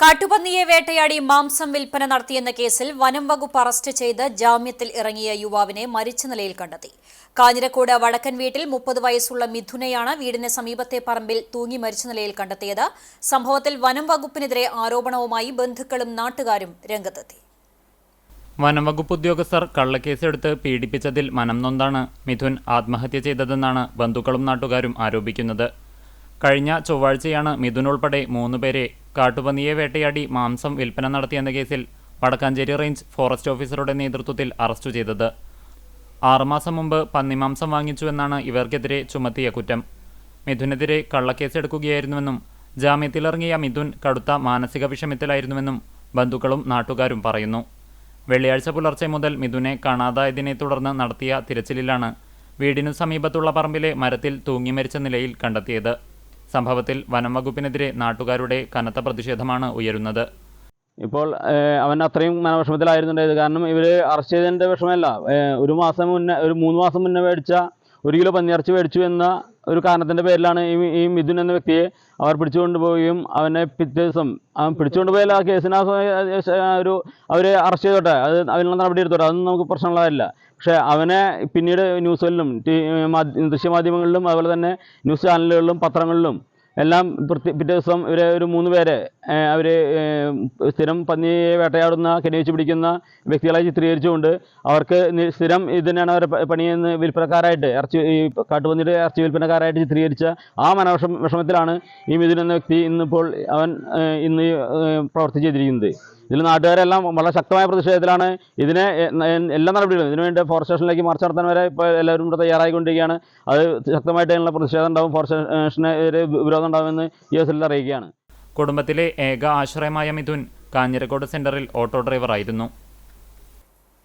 കാട്ടുപന്നിയെ വേട്ടയാടി മാംസം വിൽപ്പന നടത്തിയെന്ന കേസിൽ വനം വകുപ്പ് അറസ്റ്റ് ചെയ്ത് ജാമ്യത്തിൽ ഇറങ്ങിയ യുവാവിനെ മരിച്ച നിലയിൽ കണ്ടെത്തി. കാഞ്ഞിരക്കോട് വടക്കൻ വീട്ടിൽ മുപ്പത് വയസ്സുള്ള മിഥുനെയാണ് വീടിന് സമീപത്തെ പറമ്പിൽ തൂങ്ങി മരിച്ച നിലയിൽ കണ്ടെത്തിയത്. സംഭവത്തിൽ വനം വകുപ്പിനെതിരെ ആരോപണവുമായി ബന്ധുക്കളും നാട്ടുകാരും രംഗത്തെത്തി. വനംവകുപ്പ് ഉദ്യോഗസ്ഥർ കള്ളക്കേസെടുത്ത് പീഡിപ്പിച്ചതിൽ മനം നൊന്താണ് മിഥുൻ ആത്മഹത്യ ചെയ്തതെന്നാണ് ബന്ധുക്കളും നാട്ടുകാരും ആരോപിക്കുന്നത്. കഴിഞ്ഞ ചൊവ്വാഴ്ചയാണ് മിഥുൻ ഉൾപ്പെടെ മൂന്നുപേരെ കാട്ടുപന്നിയെ വേട്ടയാടി മാംസം വിൽപ്പന നടത്തിയെന്ന കേസിൽ വടക്കാഞ്ചേരി റേഞ്ച് ഫോറസ്റ്റ് ഓഫീസറുടെ നേതൃത്വത്തിൽ അറസ്റ്റ് ചെയ്തത്. ആറുമാസം മുമ്പ് പന്നിമാംസം വാങ്ങിച്ചുവെന്നാണ് ഇവർക്കെതിരെ ചുമത്തിയ കുറ്റം. മിഥുനെതിരെ കള്ളക്കേസെടുക്കുകയായിരുന്നുവെന്നും ജാമ്യത്തിലിറങ്ങിയ മിഥുൻ കടുത്ത മാനസിക വിഷമത്തിലായിരുന്നുവെന്നും ബന്ധുക്കളും നാട്ടുകാരും പറയുന്നു. വെള്ളിയാഴ്ച പുലർച്ചെ മുതൽ മിഥുനെ കാണാതായതിനെ തുടർന്ന് നടത്തിയ തിരച്ചിലിലാണ് വീടിനു സമീപത്തുള്ള പറമ്പിലെ മരത്തിൽ തൂങ്ങി മരിച്ച നിലയിൽ കണ്ടെത്തിയത്. സംഭവത്തിൽ വനം വകുപ്പിനെതിരെ നാട്ടുകാരുടെ കനത്ത പ്രതിഷേധമാണ് ഉയരുന്നത്. ഇപ്പോൾ അവൻ അത്രയും മനവിഷമത്തിലായിരുന്നുണ്ടായത് കാരണം ഇവർ അറസ്റ്റ് ചെയ്തതിന്റെ വിഷമമല്ല. ഒരു മാസം മുന്നേ ഒരു മൂന്ന് മാസം മുന്നേ മേടിച്ച ഒരു കിലോ പന്നിയിറച്ചി മേടിച്ചു എന്ന ഒരു കാരണത്തിന്റെ പേരിലാണ് ഈ ഈ മിഥുൻ എന്ന വ്യക്തിയെ അവർ പിടിച്ചുകൊണ്ട് പോവുകയും അവനെ പിറ്റേ ദിവസം അവൻ പിടിച്ചുകൊണ്ട് പോയാൽ ആ കേസിന് ആ ഒരു അവരെ അറസ്റ്റ് ചെയ്തോട്ടെ. അത് അതിനുള്ള നടപടി എടുത്തോട്ടെ. അതൊന്നും നമുക്ക് പ്രശ്നമുള്ളതല്ല. പക്ഷേ അവനെ പിന്നീട് ന്യൂസുകളിലും ദൃശ്യമാധ്യമങ്ങളിലും അതുപോലെ തന്നെ ന്യൂസ് ചാനലുകളിലും പത്രങ്ങളിലും എല്ലാം പിറ്റേ ദിവസം ഇവരെ ഒരു മൂന്ന് പേരെ അവർ സ്ഥിരം പന്നിയെ വേട്ടയാടുന്ന കെണിവെച്ച് പിടിക്കുന്ന വ്യക്തികളെ ചിത്രീകരിച്ചുകൊണ്ട് അവർക്ക് സ്ഥിരം ഇതിനാണ് അവരെ പണിയെന്ന് വിൽപ്പനക്കാരായിട്ട് ഇറച്ചി ഈ കാട്ടുപന്നിയുടെ ഇറച്ചി വിൽപ്പനക്കാരായിട്ട് ചിത്രീകരിച്ച ആ മനോഷം വിഷമത്തിലാണ് ഈ മിഥുൻ എന്ന വ്യക്തി ഇന്നിപ്പോൾ അവൻ ഇന്ന് പ്രവർത്തി ചെയ്തിരിക്കുന്നത്. ഇതിൽ നാട്ടുകാരെല്ലാം വളരെ ശക്തമായ പ്രതിഷേധത്തിലാണ് ഇതിനെ എല്ലാ നടപടികളും ഇതിനുവേണ്ടി ഫോറസ്റ്റ് സ്റ്റേഷനിലേക്ക് മാർച്ച് നടത്താൻ വരെ ഇപ്പോൾ എല്ലാവരും ഇവിടെ തയ്യാറായിക്കൊണ്ടിരിക്കുകയാണ്. അത് ശക്തമായിട്ട് അതിനുള്ള പ്രതിഷേധം ഉണ്ടാവും. ഫോറസ്റ്റ് സ്റ്റേഷനെ ഒരു വിരോധം ഉണ്ടാവുമെന്ന് ഈ ദിവസത്തിൽ അറിയിക്കുകയാണ്. കുടുംബത്തിലെ ഏക ആശ്രയമായ മിഥുൻ കാഞ്ഞിരക്കോട് സെന്ററിൽ ഓട്ടോ ഡ്രൈവറായിരുന്നു.